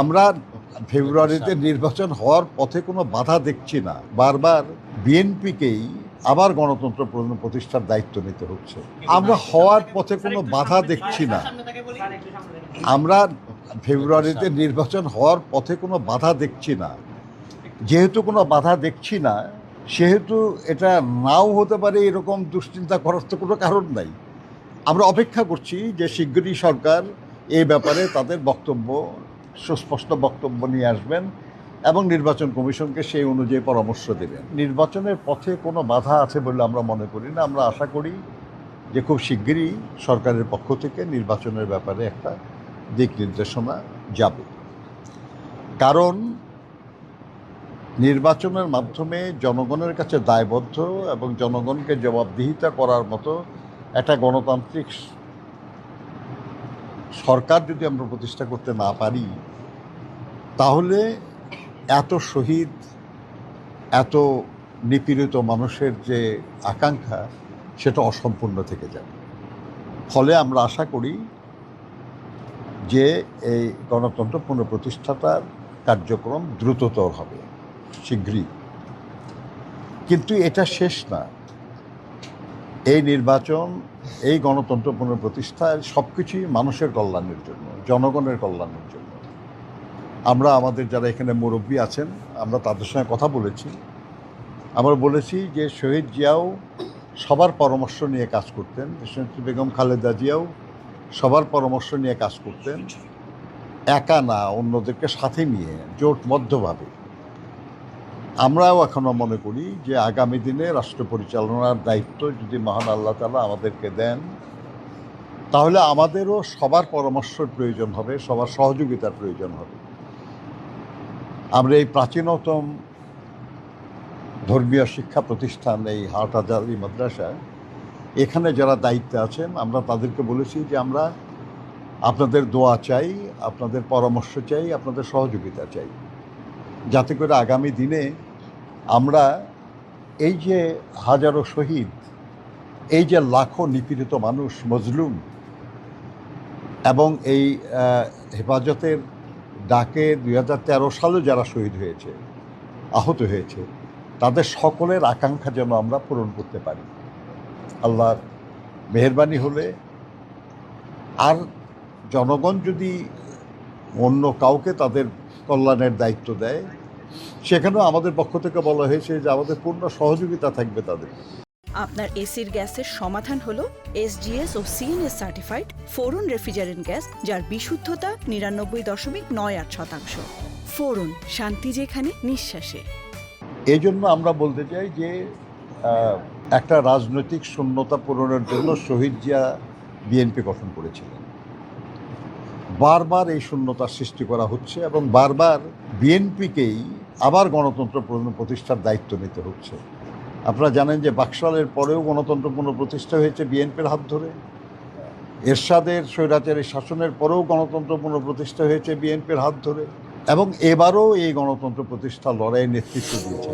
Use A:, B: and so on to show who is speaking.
A: আমরা ফেব্রুয়ারিতে নির্বাচন হওয়ার পথে কোনো বাধা দেখছি না। বারবার বিএনপিকেই আবার গণতন্ত্র প্রতিষ্ঠার দায়িত্ব নিতে হচ্ছে। আমরা হওয়ার পথে কোনো বাধা দেখছি না। আমরা ফেব্রুয়ারিতে নির্বাচন হওয়ার পথে কোনো বাধা দেখছি না। যেহেতু কোনো বাধা দেখছি না, সেহেতু এটা নাও হতে পারে এরকম দুশ্চিন্তা করার তো কোনো কারণ নাই। আমরা অপেক্ষা করছি যে শিগগিরই সরকার এই ব্যাপারে তাদের বক্তব্য সুস্পষ্ট বক্তব্য নিয়ে আসবেন এবং নির্বাচন কমিশনকে সেই অনুযায়ী পরামর্শ দেবেন। নির্বাচনের পথে কোনো বাধা আছে বলে আমরা মনে করি না। আমরা আশা করি যে খুব শিগগিরই সরকারের পক্ষ থেকে নির্বাচনের ব্যাপারে একটা দিক নির্দেশনা যাবে। কারণ নির্বাচনের মাধ্যমে জনগণের কাছে দায়বদ্ধ এবং জনগণকে জবাবদিহিতা করার মতো একটা গণতান্ত্রিক সরকার যদি আমরা প্রতিষ্ঠা করতে না পারি, তাহলে এত শহীদ, এত নিপীড়িত মানুষের যে আকাঙ্ক্ষা, সেটা অসম্পূর্ণ থেকে যাবে ফলে আমরা আশা করি যে এই গণতন্ত্র পুনঃপ্রতিষ্ঠাতার কার্যক্রম দ্রুততর হবে, শীঘ্রই। কিন্তু এটা শেষ না। এই নির্বাচন, এই গণতন্ত্র পুনঃপ্রতিষ্ঠায় সব কিছুই মানুষের কল্যাণের জন্য, জনগণের কল্যাণের জন্য। আমরা আমাদের যারা এখানে মুরব্বী আছেন, আমরা তাদের সঙ্গে কথা বলেছি। আমরা বলেছি যে শহীদ জিয়াও সবার পরামর্শ নিয়ে কাজ করতেন দেশনেত্রী বেগম খালেদা জিয়াও সবার পরামর্শ নিয়ে কাজ করতেন, একা না, অন্যদেরকে সাথে নিয়ে জোটবদ্ধভাবে আমরাও এখনও মনে করি যে আগামী দিনে রাষ্ট্র পরিচালনার দায়িত্ব যদি মহান আল্লাহ তালা আমাদেরকে দেন, তাহলে আমাদেরও সবার পরামর্শের প্রয়োজন হবে, সবার সহযোগিতার প্রয়োজন হবে। আমরা এই প্রাচীনতম ধর্মীয় শিক্ষা প্রতিষ্ঠান এই হাট হাটহাজারি মাদ্রাসা, এখানে যারা দায়িত্বে আছেন, আমরা তাদেরকে বলেছি যে আমরা আপনাদের দোয়া চাই, আপনাদের পরামর্শ চাই, আপনাদের সহযোগিতা চাই। যাতে করে আগামী দিনে আমরা এই যে হাজারো শহীদ, এই যে লাখো নিপীড়িত মানুষ, মজলুম এবং এই হেফাজতের ডাকে দুই হাজার তেরো সালে যারা শহীদ হয়েছে, আহত হয়েছে, তাদের সকলের আকাঙ্ক্ষা যেন আমরা পূরণ করতে পারি। আল্লাহর মেহরবানি হলে আর জনগণ যদি অন্য কাউকে তাদের কল্যাণের দায়িত্ব দেয়। সেখানেও আমাদের পক্ষ থেকে বলা হয়েছে যে আমাদের পূর্ণ সহযোগিতা থাকবে তাদের।
B: আপনার এসির গ্যাসের সমাধান হলো এসজিএস ও CNS certified Freon refrigerant gas যার বিশুদ্ধতা নিরানব্বই দশমিক নয় আট শতাংশ। ফোরন শান্তি যেখানে নিঃশ্বাসে।
A: এই জন্য আমরা বলতে চাই যে একটা রাজনৈতিক শূন্যতা পূরণের জন্য শহীদ জিয়া বিএনপি গঠন করেছিলেন। বারবার এই শূন্যতার সৃষ্টি করা হচ্ছে এবং বারবার বিএনপিকেই আবার গণতন্ত্র প্রতিষ্ঠার দায়িত্ব নিতে হচ্ছে। আপনারা জানেন যে বাকশালের পরেও গণতন্ত্র পুনঃপ্রতিষ্ঠা হয়েছে বিএনপির হাত ধরে। এরশাদের স্বৈরাচারী শাসনের পরেও গণতন্ত্র পুনঃপ্রতিষ্ঠা হয়েছে বিএনপির হাত ধরে এবং এবারও এই গণতন্ত্র প্রতিষ্ঠা লড়াইয়ের নেতৃত্ব দিয়েছে